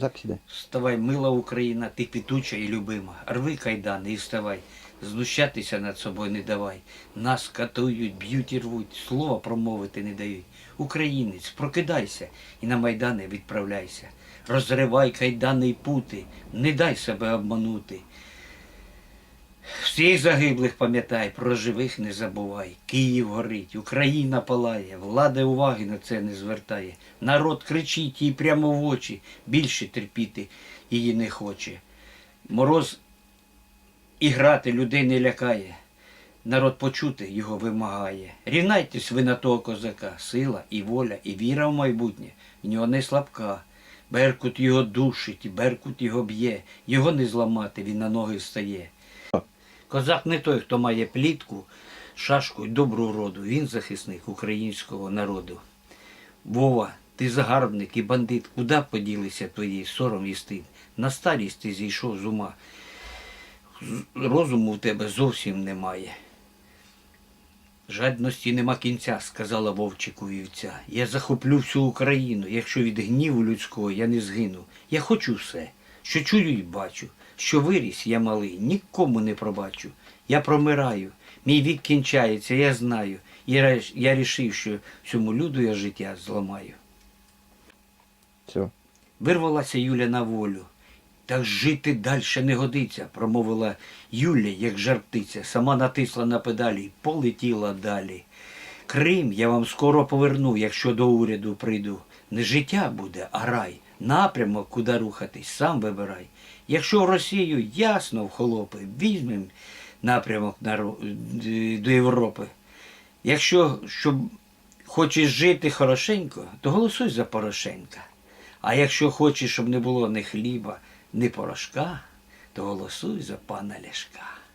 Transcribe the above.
Так сідай. Вставай, мила Україна, ти підуча і любима. Рви кайдани і вставай. Знущатися над собою не давай. Нас катують, б'ють і рвуть, слова промовити не дають. Українець, прокидайся і на майдани відправляйся. Розривай кайдани й пути, не дай себе обманути. Всіх загиблих пам'ятай, про живих не забувай. Київ горить, Україна палає, влада уваги на це не звертає. Народ кричить їй прямо в очі, більше терпіти її не хоче. Мороз і грати людей не лякає. Народ почути його вимагає. Рівнайтесь ви на того козака, сила і воля, і віра в майбутнє. В нього не слабка. Беркут його душить, беркут його б'є. Його не зламати, він на ноги встає. Козак не той, хто має плітку, шашку й добру роду. Він захисник українського народу. Вова, ти загарбник і бандит. Куди поділися твої сором і стид? На старість ти зійшов з ума. Розуму в тебе зовсім немає. Жадності нема кінця, сказала вовчику вівця. Я захоплю всю Україну, якщо від гніву людського я не згину. Я хочу все, що чую й бачу, що виріс я малий, нікому не пробачу. Я промираю, мій вік кінчається, я знаю. Реш- я рішив, що цьому люду я життя зламаю. Все. Вирвалася Юля на волю. Так жити далі не годиться, промовила Юля, як жар птиця, сама натисла на педалі і полетіла далі. Крим я вам скоро поверну, якщо до уряду прийду. Не життя буде, а рай. Напрямок, куди рухатись, сам вибирай. Якщо Росію ясно в холопи, візьмем напрямок на, до Європи. Якщо щоб хочеш жити хорошенько, то голосуй за Порошенка. А якщо хочеш, щоб не було ні хліба, ні порошка, то голосуй за пана Ляшка.